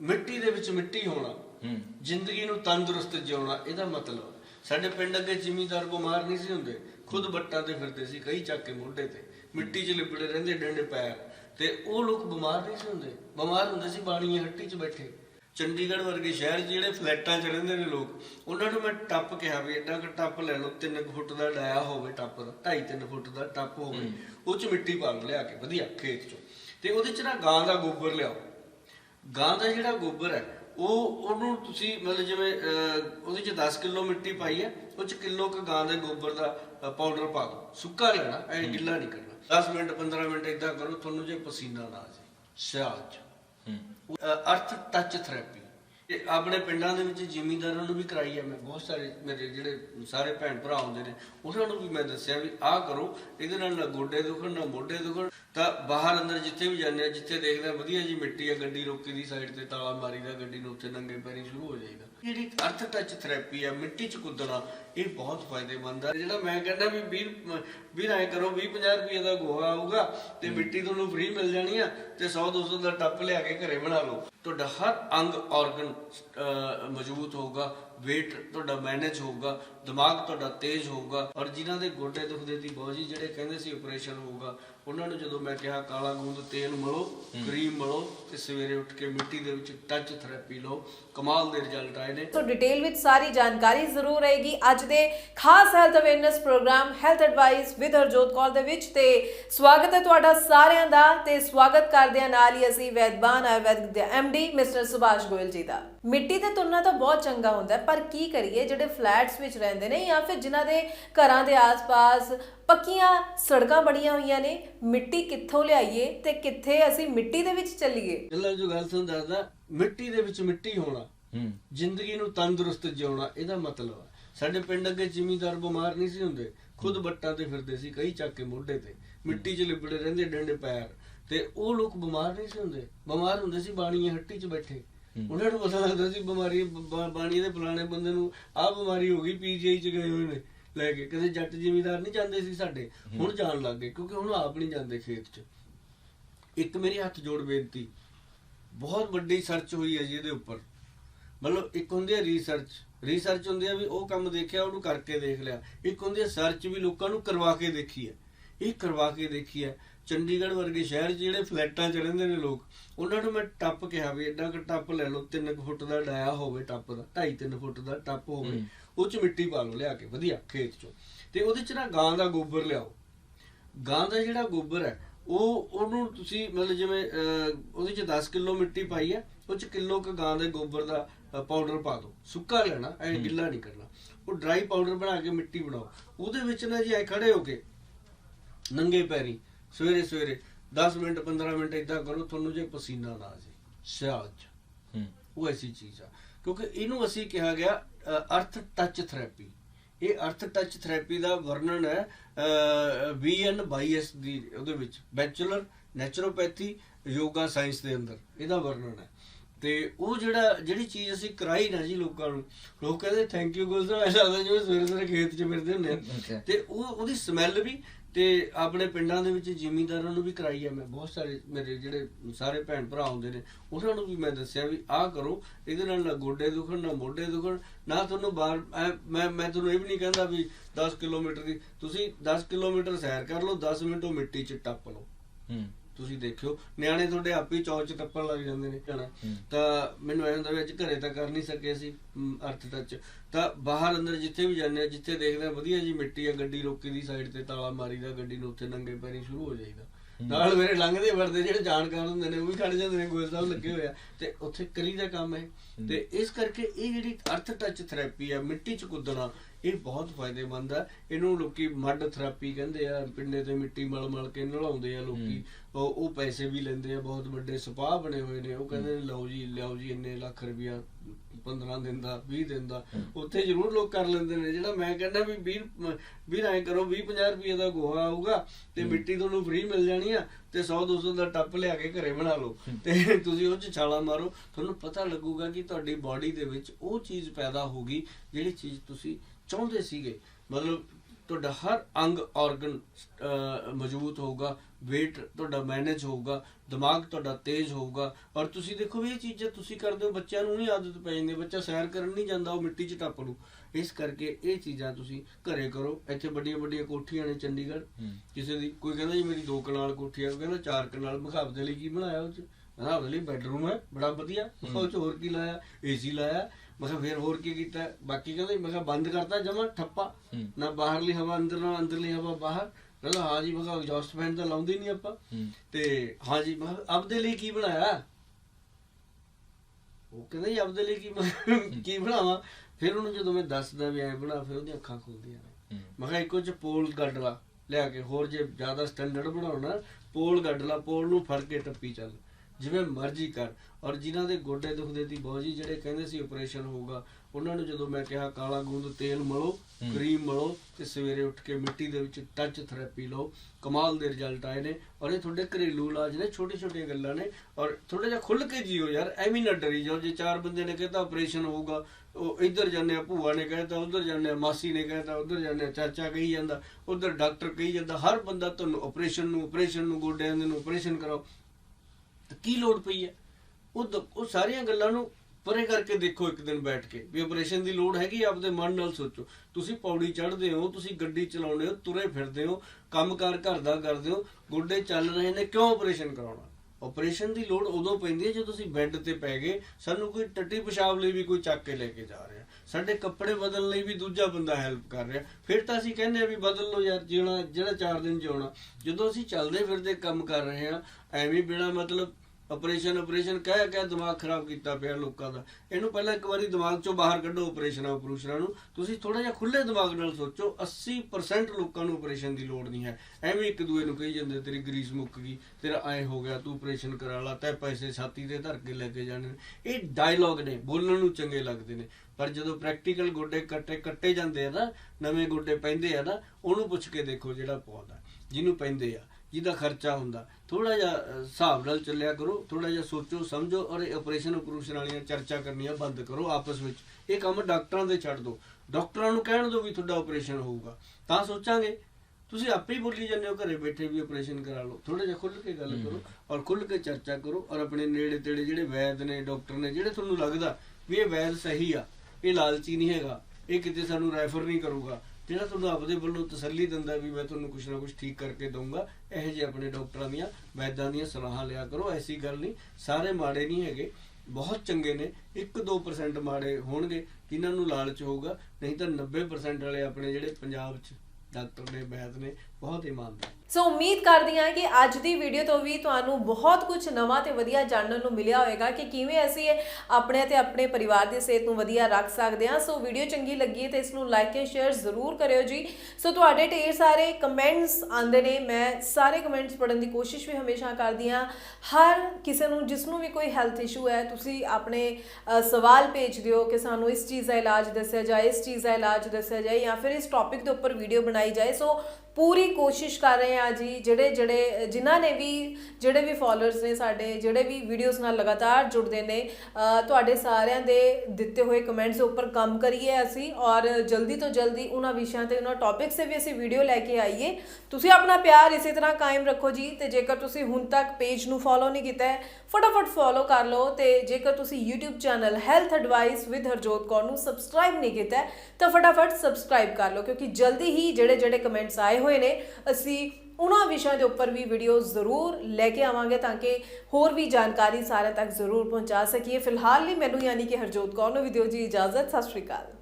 ਮਿੱਟੀ ਦੇ ਵਿੱਚ ਮਿੱਟੀ ਹੋਣਾ ਜ਼ਿੰਦਗੀ ਨੂੰ ਤੰਦਰੁਸਤ ਜਿਉਣਾ ਇਹਦਾ ਮਤਲਬ। ਸਾਡੇ ਪਿੰਡ ਅੱਗੇ ਜ਼ਿਮੀਂਦਾਰ ਬਿਮਾਰ ਨਹੀਂ ਸੀ ਹੁੰਦੇ ਖੁਦ ਬੱਟਾਂ ਤੇ ਫਿਰਦੇ ਸੀ ਕਈ ਚੱਕ ਕੇ ਮੋਢੇ ਤੇ। ਮਿੱਟੀ 'ਚ ਲਿਬੜੇ ਰਹਿੰਦੇ ਡੰਡੇ ਪੈਰ। ਤੇ ਉਹ ਲੋਕ ਬਿਮਾਰ ਨਹੀਂ ਸੀ ਹੁੰਦੇ ਬਿਮਾਰ ਹੁੰਦੇ ਸੀ ਬਾਣੀਏ ਹੱਟੀ 'ਚ ਬੈਠੇ। ਚੰਡੀਗੜ੍ਹ ਵਰਗੇ ਸ਼ਹਿਰ ਜਿਹੜੇ ਫਲੈਟਾਂ 'ਚ ਰਹਿੰਦੇ ਨੇ ਲੋਕ ਉਹਨਾਂ ਨੂੰ ਮੈਂ ਟੱਪ ਕਿਹਾ ਵੀ ਐਡਾ ਕੁ ਟੱਪ ਲੈ ਲਓ 3 ਫੁੱਟ ਦਾ ਡਾਇਆ ਹੋਵੇ ਟੱਪ ਦਾ 2.5 ਫੁੱਟ ਦਾ ਟੱਪ ਹੋਵੇ ਉਹ 'ਚ ਮਿੱਟੀ ਪਾ ਲਿਆ ਕੇ ਵਧੀਆ ਖੇਤ 'ਚੋਂ। ਤੇ ਉਹਦੇ 'ਚ ਨਾ ਗਾਂ ਦਾ ਗੋਬਰ ਲਿਆਓ। ਗਾਂ ਦਾ ਜਿਹੜਾ ਗੋਬਰ ਹੈ ਉਹ ਉਹਨੂੰ ਤੁਸੀਂ ਮਤਲਬ ਜਿਵੇਂ ਉਹਦੇ ਚ 10 ਕਿਲੋ ਮਿੱਟੀ ਪਾਈ ਹੈ ਉਹ ਚ ਕਿਲੋ ਕ ਗਾਂ ਦੇ ਗੋਬਰ ਦਾ ਪਾਊਡਰ ਪਾ ਦਿਓ ਸੁੱਕਾ ਲੈਣਾ ਐ ਗਿੱਲਾ ਨਹੀਂ ਕਰਨਾ। 10 ਮਿੰਟ 15 ਮਿੰਟ ਇਦਾਂ ਕਰੋ ਤੁਹਾਨੂੰ ਜੇ ਪਸੀਨਾ ਨਾ ਆ ਜਾਏ ਸਿਆਜ ਹੂੰ। ਅਰਥ ਟੱਚ ਥੈਰੇਪੀ ਤੇ ਆਪਣੇ ਪਿੰਡਾਂ ਦੇ ਵਿੱਚ ਜ਼ਿਮੀਂਦਾਰਾਂ ਨੂੰ ਵੀ ਕਰਾਈ ਹੈ ਮੈਂ, ਬਹੁਤ ਸਾਰੇ ਮੇਰੇ ਜਿਹੜੇ ਸਾਰੇ ਭੈਣ ਭਰਾ ਹੁੰਦੇ ਨੇ, ਉਹਨਾਂ ਨੂੰ ਵੀ ਮੈਂ ਦੱਸਿਆ ਵੀ ਆਹ ਕਰੋ, ਇਹਦੇ ਨਾਲ ਨਾ ਗੋਡੇ ਦੁਖਣ, ਨਾ ਮੋਢੇ ਦੁਖਣ, ਤਾਂ ਬਾਹਰ ਅੰਦਰ ਜਿੱਥੇ ਵੀ ਜਾਂਦੇ ਆ, ਜਿੱਥੇ ਦੇਖਦੇ ਆ ਵਧੀਆ ਜੀ ਮਿੱਟੀ ਆ ਗੱਡੀ ਰੋਕੀ ਦੀ ਸਾਈਡ ਤੇ, ਤਾਲਾ ਮਾਰੀ ਦਾ ਗੱਡੀ ਨੂੰ, ਉੱਥੇ ਨੰਗੇ ਪੈਰੀ ਸ਼ੁਰੂ ਹੋ ਜਾਈਦਾ ਜਿਹੜੀ ਅਰਥ ਟੱਚ ਥੈਰੇਪੀ ਆ, ਮਿੱਟੀ 'ਚ ਕੁੱਦਣਾ, ਇਹ ਬਹੁਤ ਫਾਇਦੇਮੰਦ ਆ। ਜਿਹੜਾ ਮੈਂ ਕਹਿੰਦਾ ਵੀ 20 20 ਐ ਕਰੋ 20 50 ਰੁਪਏ ਦਾ ਗੋਹਾ ਆਊਗਾ ਤੇ ਮਿੱਟੀ ਤੁਹਾਨੂੰ ਫ੍ਰੀ ਮਿਲ ਜਾਣੀ ਆ, ਤੇ 100 200 ਦਾ ਟੱਪ ਲਿਆ ਕੇ ਘਰੇ ਬਣਾ ਲਓ। ਤੁਹਾਡਾ ਹਰ ਅੰਗ ਆਰਗਨ ਮਜ਼ਬੂਤ ਹੋਊਗਾ weight ਤੁਹਾਡਾ ਮੈਨੇਜ ਹੋਊਗਾ ਦਿਮਾਗ ਤੁਹਾਡਾ ਤੇਜ਼ ਹੋਊਗਾ ਔਰ ਜਿਨ੍ਹਾਂ ਦੇ ਗੋਡੇ ਦੁਖਦੇ ਸੀ ਬਹੁਤ ਜੀ ਜਿਹੜੇ ਕਹਿੰਦੇ ਸੀ ਆਪਰੇਸ਼ਨ ਹੋਊਗਾ ਉਹਨਾਂ ਨੂੰ ਜਦੋਂ ਮੈਂ ਕਿਹਾ ਕਾਲਾ ਗੂੰਦ ਤੇਲ ਮਲੋ ਕਰੀਮ ਮਲੋ ਤੇ ਸਵੇਰੇ ਉੱਠ ਕੇ ਮਿੱਟੀ ਦੇ ਵਿੱਚ ਟੱਚ ਥੈਰੇਪੀ ਲਓ ਕਮਾਲ ਦੇ ਰਿਜ਼ਲਟ ਆਏ ਨੇ। ਸੋ ਡਿਟੇਲ ਵਿੱਚ ਸਾਰੀ ਜਾਣਕਾਰੀ ਜ਼ਰੂਰ ਰਹੇਗੀ। ਅੱਜ ਦੇ ਖਾਸ health awareness programme health advice with Harjot Kaur ਦੇ ਵਿੱਚ ਤੇ ਸਵਾਗਤ ਹੈ ਤੁਹਾਡਾ ਸਾਰਿਆਂ ਦਾ ਤੇ ਸਵਾਗਤ ਕਰਦੇ ਹਾਂ ਨਾਲ ਹੀ ਅਸੀਂ ਵੈਦਬਾਨ ਆਯੁਰਵੈਦਿਕ ਦੇ ਡੀ ਮਿਸਟਰ ਸੁਭਾਸ਼ ਗੋਇਲ ਜੀ ਦਾ। ਮਿੱਟੀ ਤੇ ਤੁਰਨਾ ਤਾਂ ਬਹੁਤ ਚੰਗਾ ਹੁੰਦਾ ਹੈ ਪਰ ਕੀ ਕਰੀਏ ਜਿਹੜੇ ਫਲੈਟਸ ਵਿੱਚ ਰਹਿੰਦੇ ਨੇ ਜਾਂ ਫਿਰ ਜਿਨ੍ਹਾਂ ਦੇ ਘਰਾਂ ਦੇ ਆਸ-ਪਾਸ ਪੱਕੀਆਂ ਸੜਕਾਂ ਬਣੀਆਂ ਹੋਈਆਂ ਨੇ ਮਿੱਟੀ ਕਿੱਥੋਂ ਲਿਆਈਏ ਤੇ ਕਿੱਥੇ ਅਸੀਂ ਮਿੱਟੀ ਦੇ ਵਿੱਚ ਚੱਲੀਏ? ਜਿਹੜਾ ਜੋ ਗੱਲ ਤੁਹਾਨੂੰ ਦੱਸਦਾ ਮਿੱਟੀ ਦੇ ਵਿੱਚ ਮਿੱਟੀ ਹੋਣਾ ਹੂੰ। ਜ਼ਿੰਦਗੀ ਨੂੰ ਤੰਦਰੁਸਤ ਜਿਉਣਾ ਇਹਦਾ ਮਤਲਬ ਹੈ ਸਾਡੇ ਪਿੰਡ ਅੱਗੇ ਜ਼ਿਮੀਂਦਾਰ ਬਿਮਾਰ ਨਹੀਂ ਸੀ ਹੁੰਦੇ ਖੁਦ ਬੱਟਾਂ ਤੇ ਫਿਰਦੇ ਸੀ ਕਈ ਚੱਕ ਕੇ ਮੋਢੇ ਤੇ ਮਿੱਟੀ 'ਚ ਲਿਬੜੇ ਰਹਿੰਦੇ ਡੰਡੇ ਪੈਰ। ਤੇ ਉਹ ਲੋਕ ਬਿਮਾਰ ਨਹੀਂ ਸੀ ਹੁੰਦੇ। ਬਿਮਾਰ ਹੁੰਦੇ ਸੀ ਬਾਣੀਏ ਹੱਟੀ 'ਚ ਬੈਠੇ। ਉਹਨਾਂ ਨੂੰ ਪਤਾ ਲੱਗਦਾ ਸੀ ਬਿਮਾਰੀ ਬ- ਬਾਣੀਏ ਦੇ ਫਲਾਣੇ ਬੰਦੇ ਨੂੰ ਆਹ ਬਿਮਾਰੀ ਹੋ ਗਈ ਪੀਜੀਆਈ 'ਚ ਗਏ ਹੋਏ ਨੇ ਲੈ ਕੇ। ਕਦੇ ਜੱਟ ਜ਼ਿਮੀਂਦਾਰ ਨਹੀਂ ਜਾਂਦੇ ਸੀ ਸਾਡੇ। ਹੁਣ ਜਾਣ ਲੱਗ ਗਏ ਕਿਉਂਕਿ ਹੁਣ ਆਪ ਨਹੀਂ ਜਾਂਦੇ ਖੇਤ 'ਚ। ਇੱਕ ਮੇਰੀ ਹੱਥ ਜੋੜ ਬੇਨਤੀ ਬਹੁਤ ਵੱਡੀ ਸਰਚ ਹੋਈ ਹੈ ਜੀ ਇਹਦੇ ਉੱਪਰ। ਮਤਲਬ ਇੱਕ ਹੁੰਦੀ ਹੈ ਰਿਸਰਚ ਰਿਸਰਚ ਹੁੰਦੀ ਹੈ ਵੀ ਉਹ ਕੰਮ ਦੇਖਿਆ ਉਹਨੂੰ ਕਰਕੇ ਦੇਖ ਲਿਆ। ਇੱਕ ਹੁੰਦੀ ਹੈ ਸਰਚ ਵੀ ਲੋਕਾਂ ਨੂੰ ਕਰਵਾ ਕੇ ਦੇਖੀ ਹੈ। ਇਹ ਕਰਵਾ ਕੇ ਦੇਖੀ ਹੈ ਚੰਡੀਗੜ੍ਹ ਵਰਗੇ ਸ਼ਹਿਰ 'ਚ ਜਿਹੜੇ ਫਲੈਟਾਂ 'ਚ ਰਹਿੰਦੇ ਨੇ ਲੋਕ ਉਹਨਾਂ ਨੂੰ ਮੈਂ ਟੱਪ ਕਿਹਾ ਵੀ ਐਡਾ ਕੁ ਟੱਪ ਲੈ ਲਓ 3 ਫੁੱਟ ਦਾ ਡਾਇਆ ਹੋਵੇ ਟੱਪ ਦਾ 2.5 ਫੁੱਟ ਦਾ ਟੱਪ ਹੋਵੇ ਉਹ 'ਚ ਮਿੱਟੀ ਪਾ ਲਓ ਲਿਆ ਕੇ ਵਧੀਆ ਖੇਤ 'ਚੋਂ। ਤੇ ਉਹਦੇ 'ਚ ਨਾ ਗਾਂ ਦਾ ਗੋਬਰ ਲਿਆਓ। ਗਾਂ ਦਾ ਜਿਹੜਾ ਗੋਬਰ ਹੈ ਉਹ ਉਹਨੂੰ ਤੁਸੀਂ ਮਤਲਬ ਜਿਵੇਂ ਉਹਦੇ ਚ 10 ਕਿਲੋ ਮਿੱਟੀ ਪਾਈ ਹੈ ਉਹ ਚ ਕਿਲੋ ਕ ਗਾਂ ਦੇ ਗੋਬਰ ਦਾ ਪਾਊਡਰ ਪਾ ਦਿਓ ਸੁੱਕਾ ਲੈਣਾ ਐ ਗਿੱਲਾ ਨਹੀਂ ਕਰਨਾ। ਉਹ ਡਰਾਈ ਪਾਊਡਰ ਬਣਾ ਕੇ ਮਿੱਟੀ ਬਣਾਓ। ਉਹਦੇ ਵਿੱਚ ਨਾ ਜੀ ਐ ਖੜੇ ਹੋ ਕੇ ਨੰਗੇ ਪੈਰੀ ਸਵੇਰੇ ਸਵੇਰੇ 10 ਮਿੰਟ 15 ਮਿੰਟ ਇਦਾਂ ਕਰੋ ਤੁਹਾਨੂੰ ਜੇ ਪਸੀਨਾ ਨਾ ਆ ਜੇ ਸਿਆਜ ਹੂੰ। ਉਹ ਐਸੀ ਚੀਜ਼ ਆ। ਕਿਉਂਕਿ ਇਹਨੂੰ ਅਸੀਂ ਕਿਹਾ ਗਿਆ ਅਰਥ ਟੱਚ ਥੈਰੇਪੀ ਇਹ ਅਰਥ ਟੱਚ ਥੈਰੇਪੀ ਦਾ ਵਰਣਨ ਹੈ ਵੀਐਨ ਬਾਈਐਸ ਦੀ ਉਹਦੇ ਵਿੱਚ। ਬੈਚਲਰ ਨੈਚੁਰੋਪੈਥੀ ਯੋਗਾ ਸਾਇੰਸ ਦੇ ਅੰਦਰ। ਇਹਦਾ ਵਰਣਨ ਹੈ। ਤੇ ਉਹ ਜਿਹੜਾ ਜਿਹੜੀ ਚੀਜ਼ ਅਸੀਂ ਕਰਾਈ ਨਾ ਜੀ ਲੋਕਾਂ ਨੂੰ ਲੋਕ ਕਹਿੰਦੇ ਥੈਂਕ ਯੂ ਗੁਲਜ਼ਾਰ ਐਸਾ ਲੱਗਦਾ ਜਿਵੇਂ ਸਵੇਰੇ ਸਵੇਰੇ ਖੇਤ 'ਚ ਫਿਰਦੇ ਹੁੰਦੇ। ਆ। ਤੇ ਉਹ ਉਹਦੀ ਸਮੈਲ ਵੀ ਤੇ ਆਪਣੇ ਪਿੰਡਾਂ ਦੇ ਵਿੱਚ ਜ਼ਿਮੀਂਦਾਰਾਂ ਨੂੰ ਵੀ ਕਰਾਈ ਹੈ ਮੈਂ। ਬਹੁਤ ਸਾਰੇ ਮੇਰੇ ਜਿਹੜੇ ਸਾਰੇ ਭੈਣ ਭਰਾ ਆਉਂਦੇ ਨੇ, ਉਹਨਾਂ ਨੂੰ ਵੀ ਮੈਂ ਦੱਸਿਆ ਵੀ ਆਹ ਕਰੋ, ਇਹਦੇ ਨਾਲ ਨਾ ਗੋਡੇ ਦੁਖਣ, ਨਾ ਮੋਢੇ ਦੁਖਣ, ਨਾ ਤੁਹਾਨੂੰ ਬਾਹਰ ਮੈਂ ਮੈਂ ਤੁਹਾਨੂੰ ਇਹ ਵੀ ਨਹੀਂ ਕਹਿੰਦਾ ਵੀ 10 ਕਿਲੋਮੀਟਰ ਦੀ, ਤੁਸੀਂ 10 ਕਿਲੋਮੀਟਰ ਸੈਰ ਕਰ ਲਓ 10 ਮਿੰਟ ਉਹ ਮਿੱਟੀ 'ਚ ਟੱਪ ਲਓ। ਹੂੰ। ਤੁਸੀਂ ਦੇਖਿਓ ਨਿਆਣੇ ਤੁਹਾਡੇ ਆਪੇ ਹੀ ਚੌਂਚ ਟੱਪਣ ਲੱਗ ਜਾਂਦੇ ਨੇ ਹਨਾ। ਤਾਂ ਮੈਨੂੰ ਐਂ ਹੁੰਦਾ ਵੀ ਅੱਜ ਘਰੇ ਤਾਂ ਕਰ ਨਹੀਂ ਸਕੇ ਅਸੀਂ ਅਰਥ ਟੱਚ ਤਾਂ ਬਾਹਰ ਅੰਦਰ ਜਿੱਥੇ ਵੀ ਜਾਂਦੇ ਆ ਜਿੱਥੇ ਦੇਖਦੇ ਆ ਵਧੀਆ ਜੀ ਮਿੱਟੀ ਆ ਗੱਡੀ ਰੋਕੀ ਦੀ ਸਾਈਡ ਤੇ ਤਾਲਾ ਮਾਰੀ ਦਾ ਗੱਡੀ ਨੂੰ ਉੱਥੇ ਨੰਗੇ ਪੈਰੀ ਸ਼ੁਰੂ ਹੋ ਜਾਈਦਾ। ਨਾਲ ਮੇਰੇ ਲੰਘਦੇ ਵਰਦੇ ਜਿਹੜੇ ਜਾਣਕਾਰ ਹੁੰਦੇ ਨੇ ਉਹ ਵੀ ਖੜ ਜਾਂਦੇ ਨੇ ਗੋਲ ਸਾਹਿਬ ਲੱਗੇ ਹੋਏ ਆ। ਤੇ ਉੱਥੇ ਕਰੀ ਦਾ ਕੰਮ ਹੈ। ਤੇ ਇਸ ਕਰਕੇ ਇਹ ਜਿਹੜੀ ਅਰਥ ਟੱਚ ਥੈਰੇਪੀ ਆ ਮਿੱਟੀ 'ਚ ਕੁੱਦਣਾ ਇਹ ਬਹੁਤ ਫਾਇਦੇਮੰਦ ਆ। ਇਹਨੂੰ ਲੋਕੀ ਮੱਡ ਥੈਰੇਪੀ ਕਹਿੰਦੇ ਆ ਪਿੰਡੇ ਤੇ ਮਿੱਟੀ ਮਲ ਮਲ ਕੇ ਨਲਾਉਂਦੇ ਆ ਲੋਕੀ। ਉਹ ਪੈਸੇ ਵੀ ਲੈਂਦੇ ਆ ਬਹੁਤ ਵੱਡੇ ਸਪਾਹ ਬਣੇ ਹੋਏ ਨੇ। ਉਹ ਕਹਿੰਦੇ ਨੇ ਲਓ ਜੀ ਲਿਆਓ ਜੀ ਇੰਨੇ ਲੱਖ ਰੁਪਇਆ 15 ਦਿਨ ਦਾ 20 ਦਿਨ ਦਾ। ਉੱਥੇ ਜ਼ਰੂਰ ਲੋਕ ਕਰ ਲੈਂਦੇ ਨੇ। ਜਿਹੜਾ ਮੈਂ ਕਹਿੰਦਾ ਵੀ 20 20 ਐ ਕਰੋ 20 50 ਰੁਪਏ ਦਾ ਗੋਹਾ ਆਊਗਾ ਤੇ ਮਿੱਟੀ ਤੁਹਾਨੂੰ ਫ੍ਰੀ ਮਿਲ ਜਾਣੀ ਆ ਤੇ 100 200 ਦਾ ਟੱਪ ਲਿਆ ਕੇ ਘਰੇ ਬਣਾ ਲਓ। ਤੇ ਤੁਸੀਂ ਉਹ ਚ ਛਾਲਾ ਮਾਰੋ। ਤੁਹਾਨੂੰ ਪਤਾ ਲੱਗੂਗਾ ਕਿ ਤੁਹਾਡੀ ਬਾਡੀ ਦੇ ਵਿੱਚ ਉਹ ਚੀਜ਼ ਪੈਦਾ ਹੋਗੀ ਜਿਹੜੀ ਚੀਜ਼ ਤੁਸੀਂ ਚਾਹੁੰਦੇ ਸੀਗੇ। ਮਤਲਬ ਤੁਹਾਡਾ ਹਰ ਅੰਗ ਆਰਗਨ ਮਜ਼ਬੂਤ ਹੋਊਗਾ weight ਤੁਹਾਡਾ ਮੈਨੇਜ ਹੋਊਗਾ ਦਿਮਾਗ ਤੁਹਾਡਾ ਤੇਜ਼ ਹੋਊਗਾ। ਔਰ ਤੁਸੀਂ ਦੇਖੋ ਵੀ ਇਹ ਚੀਜ਼ਾਂ ਤੁਸੀਂ ਕਰਦੇ ਹੋ ਬੱਚਿਆਂ ਨੂੰ ਨਹੀਂ ਆਦਤ ਪੈ ਜਾਂਦੀ ਬੱਚਾ ਸੈਰ ਕਰਨ ਨਹੀਂ ਜਾਂਦਾ ਉਹ ਮਿੱਟੀ 'ਚ ਟੱਪ ਲੂ। ਇਸ ਕਰਕੇ ਇਹ ਚੀਜ਼ਾਂ ਤੁਸੀਂ ਘਰੇ ਕਰੋ। ਇੱਥੇ ਵੱਡੀਆਂ ਵੱਡੀਆਂ ਕੋਠੀਆਂ ਨੇ ਚੰਡੀਗੜ੍ਹ। ਕਿਸੇ ਦੀ ਕੋਈ ਕਹਿੰਦਾ ਜੀ ਮੇਰੀ ਦੋ ਕਨਾਲ ਕੋਠੀ ਆ ਕਹਿੰਦਾ ਚਾਰ ਕਨਾਲ ਮੁਖਾਬਦੇ ਲਈ ਕੀ ਬਣਾਇਆ ਉਹ ਚ? ਮੁਖਾਬਦੇ ਲਈ ਬੈੱਡਰੂਮ ਹੈ ਬੜਾ ਵਧੀਆ। ਉਹ ਚ ਹੋਰ ਕੀ ਲਾਇਆ? ਏਸੀ ਲਾਇਆ। ਮੈਂ ਕਿਹਾ ਫਿਰ ਹੋਰ ਕੀ ਕੀਤਾ? ਬਾਕੀ ਕਹਿੰਦਾ ਮੈਂ ਕਿਹਾ ਬੰਦ ਕਰਤਾ ਜਮਾ ਠੱਪਾ। ਨਾ ਬਾਹਰਲੀ ਹਵਾ ਅੰਦਰ ਨਾ ਅੰਦਰਲੀ ਹਵਾ ਬਾਹਰ। ਕਹਿੰਦਾ ਹਾਂ ਜੀ ਮੈਂ ਕਿਹਾ ਐਗਜ਼ੌਸਟ ਫੈਨ ਤਾਂ ਲਾਉਂਦੇ ਨਹੀਂ ਆਪਾਂ। ਤੇ ਹਾਂ ਜੀ ਮੈਂ ਆਪਦੇ ਲਈ ਕੀ ਬਣਾਇਆ? ਉਹ ਕਹਿੰਦਾ ਜੀ ਆਪਦੇ ਲਈ ਕੀ ਕੀ ਬਣਾਵਾਂ? ਫਿਰ ਉਹਨੂੰ ਜਦੋਂ ਮੈਂ ਦੱਸਦਾ ਵੀ ਐ ਬਣਾ ਫਿਰ ਉਹਦੀਆਂ ਅੱਖਾਂ ਖੁੱਲਦੀਆਂ ਨੇ। ਮੈਂ ਕਿਹਾ ਇੱਕੋ ਚ ਪੋਲ ਕੱਢ ਲਾ ਲਿਆ ਕੇ ਹੋਰ ਜੇ ਜ਼ਿਆਦਾ ਸਟੈਂਡਰਡ ਬਣਾਉਣਾ ਪੋਲ ਕੱਢ ਲਾ ਪੋਲ ਨੂੰ ਫੜ ਕੇ ਟੱਪੀ ਚੱਲ। ਜਿਵੇਂ ਮਰਜ਼ੀ ਕਰ। ਔਰ ਜਿਨ੍ਹਾਂ ਦੇ ਗੋਡੇ ਦੁਖਦੇ ਸੀ ਬਹੁਤ ਜੀ ਜਿਹੜੇ ਕਹਿੰਦੇ ਸੀ ਆਪਰੇਸ਼ਨ ਹੋਊਗਾ ਉਹਨਾਂ ਨੂੰ ਜਦੋਂ ਮੈਂ ਕਿਹਾ ਕਾਲਾ ਗੂੰਦ ਤੇਲ ਮਲੋ। ਕਰੀਮ ਮਲੋ ਤੇ ਸਵੇਰੇ ਉੱਠ ਕੇ ਮਿੱਟੀ ਦੇ ਵਿੱਚ ਟੱਚ ਥੈਰੇਪੀ ਲਓ। ਕਮਾਲ ਦੇ ਰਿਜ਼ਲਟ ਆਏ ਨੇ। ਔਰ ਇਹ ਤੁਹਾਡੇ ਘਰੇਲੂ ਇਲਾਜ ਨੇ ਛੋਟੀ ਛੋਟੀਆਂ ਗੱਲਾਂ ਨੇ। ਔਰ ਥੋੜਾ ਜਿਹਾ ਖੁੱਲ ਕੇ ਜੀਓ ਯਾਰ ਐਵੇਂ ਨਾ ਡਰੀ ਜਾਓ। ਜੇ ਚਾਰ ਬੰਦੇ ਨੇ ਕਹਿੰਦਾ ਆਪਰੇਸ਼ਨ ਹੋਊਗਾ ਉਹ ਇੱਧਰ ਜਾਂਦੇ ਆ ਭੂਆ ਨੇ ਕਹਿਤਾ ਉਧਰ ਜਾਂਦੇ ਆ ਮਾਸੀ ਨੇ ਕਹਿਤਾ ਉਧਰ ਜਾਂਦੇ ਆ ਚਾਚਾ ਕਹੀ ਜਾਂਦਾ ਉਧਰ ਡਾਕਟਰ ਕਹੀ ਜਾਂਦਾ ਹਰ ਬੰਦਾ ਤੁਹਾਨੂੰ ਆਪਰੇਸ਼ਨ ਨੂੰ ਆਪਰੇਸ਼ਨ ਨੂੰ ਗੋਡਿਆਂ ਦੇ ਨੂੰ ਆਪਰੇਸ਼ਨ ਕਰਾਓ। ਤੇ ਕੀ ਲੋੜ ਪਈ ਹੈ? ਉਹ ਦ- ਉਹ ਸਾਰੀਆਂ ਗੱਲਾਂ ਨੂੰ ਪਰੇ ਕਰਕੇ ਦੇਖੋ ਇੱਕ ਦਿਨ ਬੈਠ ਕੇ ਵੀ ਆਪਰੇਸ਼ਨ ਦੀ ਲੋੜ ਹੈਗੀ, ਆਪਦੇ ਮਨ ਨਾਲ ਸੋਚੋ। ਤੁਸੀਂ ਪੌੜੀ ਚੜ੍ਹਦੇ ਹੋ, ਤੁਸੀਂ ਗੱਡੀ ਚਲਾਉਂਦੇ ਹੋ, ਤੁਰੇ ਫਿਰਦੇ ਹੋ ਕੰਮਕਾਰ ਘਰ ਦਾ ਕਰਦੇ ਹੋ, ਗੋਡੇ ਚੱਲ ਰਹੇ ਨੇ, ਕਿਉਂ ਆਪਰੇਸ਼ਨ ਕਰਾਉਣਾ? ਆਪਰੇਸ਼ਨ ਦੀ ਲੋੜ ਉਦੋਂ ਪੈਂਦੀ ਹੈ ਜਦੋਂ ਤੁਸੀਂ ਬੈੱਡ ਤੇ ਪੈ ਗਏ, ਸਾਨੂੰ ਕੋਈ ਟੱਟੀ ਪਿਸ਼ਾਬ ਲਈ ਵੀ ਕੋਈ ਚੱਕ ਕੇ ਲੈ ਕੇ ਜਾ ਰਿਹਾ। ਸਾਡੇ ਕੱਪੜੇ ਬਦਲਣ ਲਈ ਵੀ ਦੂਜਾ ਬੰਦਾ ਹੈਲਪ ਕਰ ਰਿਹਾ। ਫਿਰ ਤਾਂ ਅਸੀਂ ਕਹਿੰਦੇ ਆ ਵੀ ਬਦਲ ਲਓ ਯਾਰ, ਜਿਉਣਾ ਜਿਹੜਾ 4 ਦਿਨ ਜਿਉਣਾ। ਜਦੋਂ ਅਸੀਂ ਚੱਲਦੇ ਫਿਰਦੇ, ਕੰਮ ਕਰ ਰਹੇ ਆ ਐਵੇਂ ਬਿਨਾ ਮਤਲਬ ਆਪਰੇਸ਼ਨ ਆਪਰੇਸ਼ਨ ਕਹਿ ਕਹਿ ਦਿਮਾਗ ਖਰਾਬ ਕੀਤਾ ਪਿਆ ਲੋਕਾਂ ਦਾ। ਇਹਨੂੰ ਪਹਿਲਾਂ ਇੱਕ ਵਾਰੀ ਦਿਮਾਗ ਚੋਂ ਬਾਹਰ ਕੱਢੋ ਆਪਰੇਸ਼ਨਾਂ ਆਪਰੇਸ਼ਨਾਂ ਨੂੰ ਤੁਸੀਂ ਥੋੜਾ ਜਿਹਾ ਖੁੱਲੇ ਦਿਮਾਗ ਨਾਲ ਸੋਚੋ 80% ਲੋਕਾਂ ਨੂੰ ਆਪਰੇਸ਼ਨ ਦੀ ਲੋੜ ਨਹੀਂ ਹੈ। ਐਵੇਂ ਇੱਕ ਦੂਏ ਨੂੰ ਕਹੀ ਜਾਂਦੇ, ਤੇਰੀ ਗਰੀਸ ਮੁੱਕ ਗਈ, ਤੇਰਾ ਐ ਹੋ ਗਿਆ, ਤੂੰ ਆਪਰੇਸ਼ਨ ਕਰਾ ਲਾ, ਤੈ ਪੈਸੇ ਛਾਤੀ ਤੇ ਧਰ ਕੇ ਲੈ ਕੇ ਜਾਣੇ ਇਹ ਡਾਇਲੌਗ ਨੇ, ਬੋਲਣ ਨੂੰ ਚੰਗੇ ਲੱਗਦੇ ਨੇ। ਪਰ ਜਦੋਂ ਪ੍ਰੈਕਟੀਕਲ ਗੋਡੇ ਕੱਟੇ ਕੱਟੇ ਜਾਂਦੇ ਆ ਨਾ, ਨਵੇਂ ਗੋਡੇ ਪੈਂਦੇ ਆ ਨਾ, ਉਹਨੂੰ ਪੁੱਛ ਕੇ ਦੇਖੋ ਜਿਹੜਾ ਪਾਉਂਦਾ ਜਿਹਨੂੰ ਪੈਂਦੇ ਆ। ਜਿਹਦਾ ਖਰਚਾ ਹੁੰਦਾ ਥੋੜਾ ਜਿਹਾ ਹਿਸਾਬ ਨਾਲ ਚੱਲਿਆ ਕਰੋ ਥੋੜਾ ਜਿਹਾ ਸੋਚੋ ਸਮਝੋ ਔਰ ਇਹ ਆਪਰੇਸ਼ਨ ਆਪਰੇਸ਼ਨ ਵਾਲੀਆਂ ਚਰਚਾ ਕਰਨੀਆਂ ਬੰਦ ਕਰੋ ਆਪਸ ਵਿੱਚ। ਇਹ ਕੰਮ ਡਾਕਟਰਾਂ ਦੇ ਛੱਡ ਦਿਓ। ਡਾਕਟਰਾਂ ਨੂੰ ਕਹਿਣ ਦਿਓ ਵੀ ਤੁਹਾਡਾ ਆਪਰੇਸ਼ਨ ਹੋਊਗਾ। ਤਾਂ ਸੋਚਾਂਗੇ। ਤੁਸੀਂ ਆਪੇ ਹੀ ਬੋਲੀ ਜਾਂਦੇ ਹੋ ਘਰੇ ਬੈਠੇ ਵੀ ਆਪਰੇਸ਼ਨ ਕਰਾ ਲਓ। ਥੋੜਾ ਜਿਹਾ ਖੁੱਲ ਕੇ ਗੱਲ ਕਰੋ ਔਰ ਖੁੱਲ ਕੇ ਚਰਚਾ ਕਰੋ ਔਰ ਆਪਣੇ ਨੇੜੇ ਤੇੜੇ ਜਿਹੜੇ ਵੈਦ ਨੇ ਡਾਕਟਰ ਨੇ ਜਿਹੜੇ ਤੁਹਾਨੂੰ ਲੱਗਦਾ ਵੀ ਇਹ ਵੈਦ ਸਹੀ ਆ ਇਹ ਲਾਲਚੀ ਨਹੀਂ ਹੈਗਾ ਇਹ ਕਿਤੇ ਸਾਨੂੰ ਰੈਫਰ ਨਹੀਂ ਕਰੂਗਾ। ਜਿਹੜਾ ਤੁਹਾਨੂੰ ਆਪਦੇ ਵੱਲੋਂ ਤਸੱਲੀ ਦਿੰਦਾ ਵੀ ਮੈਂ ਤੁਹਾਨੂੰ ਕੁਝ ਨਾ ਕੁਝ ਠੀਕ ਕਰਕੇ ਦਊਂਗਾ, ਇਹੋ ਜਿਹੇ ਆਪਣੇ ਡਾਕਟਰਾਂ ਦੀਆਂ ਵੈਦਾਂ ਦੀਆਂ ਸਲਾਹਾਂ ਲਿਆ ਕਰੋ, ਐਸੀ ਗੱਲ ਨਹੀਂ। ਸਾਰੇ ਮਾੜੇ ਨਹੀਂ ਹੈਗੇ, ਬਹੁਤ ਚੰਗੇ ਨੇ 1-2% ਮਾੜੇ ਹੋਣਗੇ, ਜਿਨ੍ਹਾਂ ਨੂੰ ਲਾਲਚ ਹੋਊਗਾ, ਨਹੀਂ ਤਾਂ 90% ਵਾਲੇ ਆਪਣੇ ਜਿਹੜੇ ਪੰਜਾਬ 'ਚ ਡਾਕਟਰ ਨੇ ਵੈਦ ਨੇ, ਬਹੁਤ ਇਮਾਨਦਾਰ ਸੋ ਉਮੀਦ ਕਰਦੀ ਹਾਂ ਕਿ ਅੱਜ ਦੀ ਵੀਡੀਓ ਤੋਂ ਵੀ ਤੁਹਾਨੂੰ ਬਹੁਤ ਕੁਝ ਨਵਾਂ ਤੇ ਵਧੀਆ ਜਾਣਨ ਨੂੰ ਮਿਲਿਆ ਹੋਵੇਗਾ ਕਿ ਕਿਵੇਂ ਅਸੀਂ ਆਪਣੇ ਤੇ ਆਪਣੇ ਪਰਿਵਾਰ ਦੀ ਸਿਹਤ ਨੂੰ ਵਧੀਆ ਰੱਖ ਸਕਦੇ ਹਾਂ। ਸੋ ਵੀਡੀਓ ਚੰਗੀ ਲੱਗੀ ਹੈ ਤੇ ਇਸ ਨੂੰ ਲਾਈਕ ਤੇ ਸ਼ੇਅਰ ਜ਼ਰੂਰ ਕਰਿਓ ਜੀ। ਸੋ ਤੁਹਾਡੇ ਢੇਰ ਸਾਰੇ ਕਮੈਂਟਸ ਆਉਂਦੇ ਨੇ। ਮੈਂ ਸਾਰੇ ਕਮੈਂਟਸ ਪੜਨ ਦੀ ਕੋਸ਼ਿਸ਼ ਵੀ ਹਮੇਸ਼ਾ ਕਰਦੀ ਹਾਂ। ਹਰ ਕਿਸੇ ਨੂੰ, ਜਿਸ ਨੂੰ ਵੀ ਕੋਈ ਹੈਲਥ ਇਸ਼ੂ ਹੈ, ਤੁਸੀਂ ਆਪਣੇ ਸਵਾਲ ਭੇਜ ਦਿਓ ਕਿ ਸਾਨੂੰ ਇਸ ਚੀਜ਼ ਦਾ ਇਲਾਜ ਦੱਸਿਆ ਜਾਏ, ਇਸ ਚੀਜ਼ ਦਾ ਇਲਾਜ ਦੱਸਿਆ ਜਾਏ ਜਾਂ ਫਿਰ ਇਸ ਟੌਪਿਕ ਦੇ ਉੱਪਰ ਵੀਡੀਓ ਬਣਾਈ ਜਾਏ। ਸੋ ਪੂਰੀ ਕੋਸ਼ਿਸ਼ ਕਰ ਰਹੇ ਹਾਂ ਜੀ, ਜਿਹੜੇ ਜਿਹੜੇ, ਜਿਨ੍ਹਾਂ ਨੇ ਵੀ, ਜਿਹੜੇ ਵੀ ਫਾਲੋਅਰਸ ਨੇ ਸਾਡੇ, ਜਿਹੜੇ ਵੀ ਵੀਡੀਓਜ਼ ਨਾਲ ਲਗਾਤਾਰ ਜੁੜਦੇ ਨੇ ਤੁਹਾਡੇ ਸਾਰਿਆਂ ਦੇ ਦਿੱਤੇ ਹੋਏ ਕਮੈਂਟਸ ਦੇ ਉੱਪਰ ਕੰਮ ਕਰੀਏ ਅਸੀਂ ਔਰ ਜਲਦੀ ਤੋਂ ਜਲਦੀ ਉਹਨਾਂ ਵਿਸ਼ਿਆਂ ਤੇ, ਉਹਨਾਂ ਟੌਪਿਕਸ ਤੇ ਵੀ ਅਸੀਂ ਵੀਡੀਓ ਲੈ ਕੇ ਆਈਏ। ਤੁਸੀਂ ਆਪਣਾ ਪਿਆਰ ਇਸੇ ਤਰ੍ਹਾਂ ਕਾਇਮ ਰੱਖੋ ਜੀ ਤੇ ਜੇਕਰ ਤੁਸੀਂ ਹੁਣ ਤੱਕ ਪੇਜ ਨੂੰ ਫੋਲੋ ਨਹੀਂ ਕੀਤਾ ਹੈ, ਫਟਾਫਟ ਫੋਲੋ ਕਰ ਲਓ ਤੇ ਜੇਕਰ ਤੁਸੀਂ YouTube channel health advice with Harjot Kaur ਨੂੰ ਸਬਸਕ੍ਰਾਈਬ ਨਹੀਂ ਕੀਤਾ ਤਾਂ ਫਟਾਫਟ ਸਬਸਕ੍ਰਾਈਬ ਕਰ ਲਓ ਕਿਉਂਕਿ ਜਲਦੀ ਹੀ ਜਿਹੜੇ ਜਿਹੜੇ ਕਮੈਂਟਸ ਆਏ ਹੋਏ ਨੇ, ਅਸੀਂ ਉਹਨਾਂ ਵਿਸ਼ਿਆਂ ਦੇ ਉੱਪਰ ਵੀ ਵੀਡੀਓ ਜ਼ਰੂਰ ਲੈ ਕੇ ਆਵਾਂਗੇ ਤਾਂ ਕਿ ਹੋਰ ਵੀ ਜਾਣਕਾਰੀ ਸਾਰਿਆਂ ਤੱਕ ਜ਼ਰੂਰ ਪਹੁੰਚਾ ਸਕੀਏ। ਫਿਲਹਾਲ ਲਈ ਮੈਨੂੰ ਯਾਨੀ ਕਿ ਹਰਜੋਤ ਕੌਰ ਨੂੰ ਵੀ ਦਿਓ ਜੀ ਇਜਾਜ਼ਤ। ਸਤਿ ਸ਼੍ਰੀ ਅਕਾਲ।